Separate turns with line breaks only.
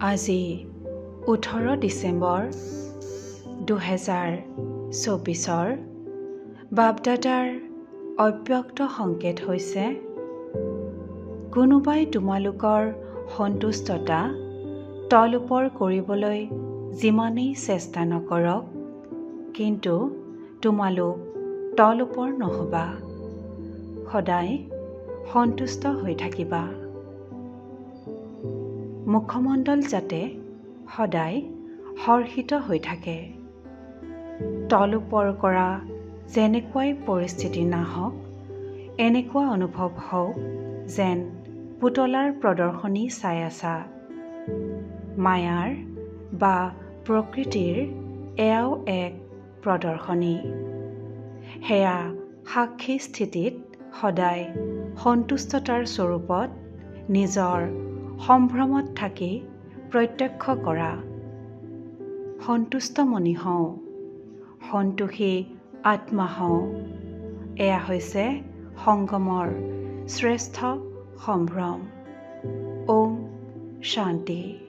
আজি ওঠৰ ডিচেম্বৰ দুহেজাৰ চৌবিছৰ বাপদাদাৰ অব্যক্ত সংকেত হৈছে কোনোবাই তোমালোকৰ সন্তুষ্টতা তল ওপৰ কৰিবলৈ যিমানেই চেষ্টা নকৰক কিন্তু তোমালোক তল ওপৰ নহ'বা। সদায় সন্তুষ্ট হৈ থাকিবা। মুখমণ্ডল যাতে সদায় হৰ্ষিত হৈ থাকে। তল ওপৰ কৰা যেনেকুৱাই পৰিস্থিতি নাহক এনেকুৱা অনুভৱ হওক যেন পুতলাৰ প্ৰদৰ্শনী চাই আছা। মায়াৰ বা প্ৰকৃতিৰ এয়াও এক প্ৰদৰ্শনী। সেয়া সাক্ষী স্থিতিত সদায় সন্তুষ্টতাৰ স্বৰূপত নিজৰ সম্ভ্ৰমত থাকি প্ৰত্যক্ষ কৰা। সন্তুষ্টমণি হওঁ। সন্তোষী আত্মা হওঁ। এয়া হৈছে সংগমৰ শ্ৰেষ্ঠ সম্ভ্ৰম। ঔম শান্তি।